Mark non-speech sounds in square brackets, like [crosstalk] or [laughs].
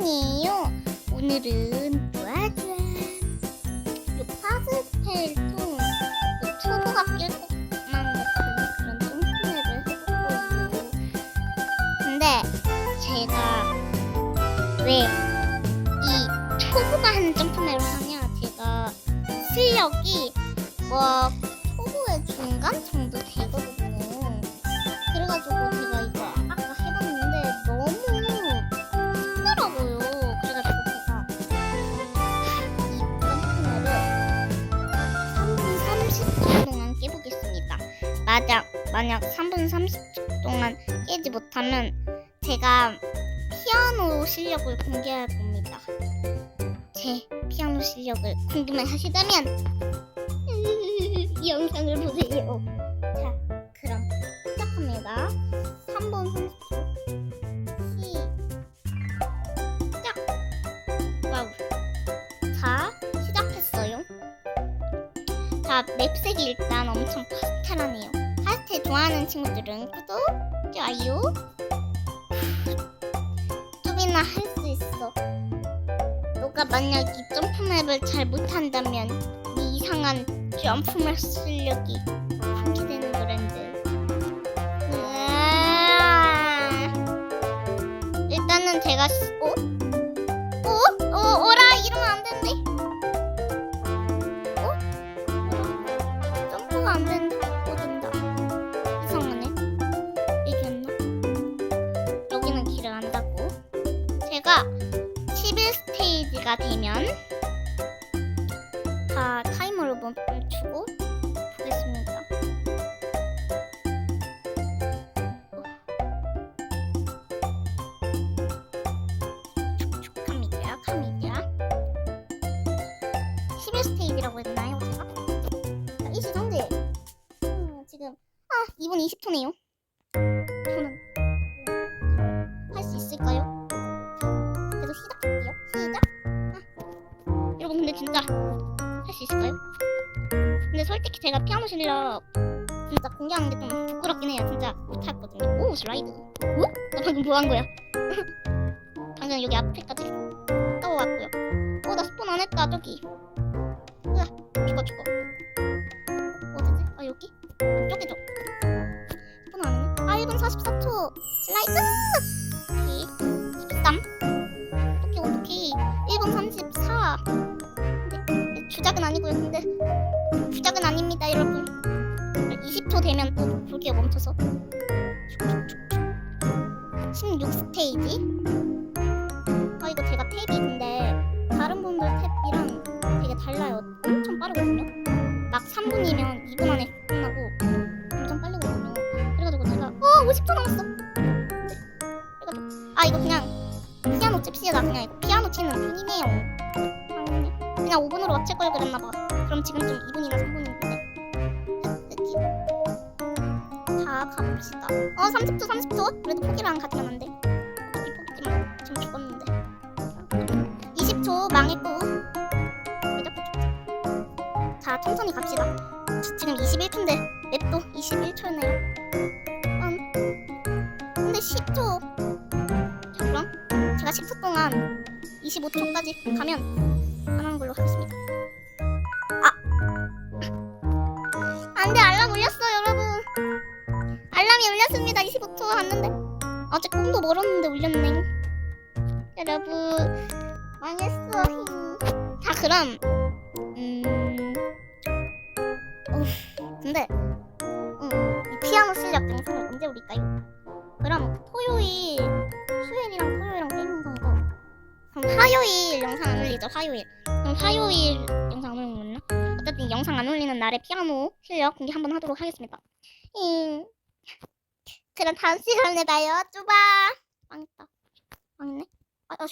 짱짱이에요. 오늘은 짜잔. 요 파스텔통 요 튜브가 낄 것만 같은 그런 점프맵을 해보고 근데 제가 왜이 튜브가 하는 점프맵을 하냐 제가 실력이 뭐 초보의 중간 정도 되거든요. 만약 만약 3분 30초 동안 깨지 못하면 제가 피아노 실력을 공개할 겁니다. 제 피아노 실력을 궁금해하시다면 [laughs] 이 영상을 보세요. 자, 그럼 시작합니다. 3분 30초. 시작. 와우. 자, 시작했어요. 자, 맵색이 일단 엄청 파스텔하네요. 좋아하는 친구들은 구독, 좋아요. 뚜비나 할 수 있어. 너가 만약 이 점프맵을 잘 못한다면 이 이상한 점프맵 실력이 funki되는 거란데. 일단은 제가 시- 어? 11스테이지가 되면 다 타이머를 멈추고 보겠습니다. 카미디야, 카미디야. 11스테이지라고 했나요, 제가? 자, 이 시간대. 음, 지금, 아, 2분 20초네요. 진짜 할 수 있을까요? 근데 솔직히 제가 피아노 실력 진짜 공개하는 게 좀 부끄럽긴 해요. 진짜 못했거든요. 오, 슬라이드. 오? 나 방금 뭐 한 거야? [laughs] 방금 여기 앞에까지 떠왔고요. 어, 나 스폰 안 했다, 저기. 으아, 죽어, 죽어. 어디지? 아, 여기? 저기죠. 스폰 안 했네. 아, 1분 44초. 슬라이드! 오케이. 주작은 아니고요. 근데 주작은 아닙니다, 여러분. 20초 되면 또 볼게요, 멈춰서. 16스테이지. 아, 이거 제가 탭이 근데 다른 분들 탭이랑 되게 달라요. 엄청 빠르거든요. 막 3분이면 2분 안에 끝나고 엄청 빠르거든요. 그래가지고 제가 어 50초 남았어. 그래가지고 아 이거 그냥 피아노 칩시다 그냥 이거 피아노 치는 분이네요. 아, 그냥 5분으로 맞출 걸 그랬나 봐. 그럼 지금 좀 2분이나 3분인데. 자 가봅시다. 어 30초 30초. 그래도 안 가지면 안 돼. 어차피 포기지 마. 지금 죽었는데. 20초 망했고. 왜 자꾸 죽지? 자 천천히 갑시다. 지- 지금 21초인데 맵도 21초였네요. 음. 근데 10초. 자 그럼 제가 10초 동안 25초까지 가면 아직 꿈도 멀었는데 울렸네. 여러분, 망했어. 자, 그럼, 음, 어, 근데, 음, 이 피아노 실력 영상을 언제 올릴까요? 그럼 토요일, 수요일이랑 토요일이랑 게임 영상이고, 그럼 화요일 영상 안 올리죠, 화요일. 그럼 화요일 영상 안 올리나? 어쨌든 영상 안 올리는 날에 피아노 실력 공개 한번 하도록 하겠습니다. 잉. 그럼 다음 시간에 봐요. 쭈바. 망했다. 망했네.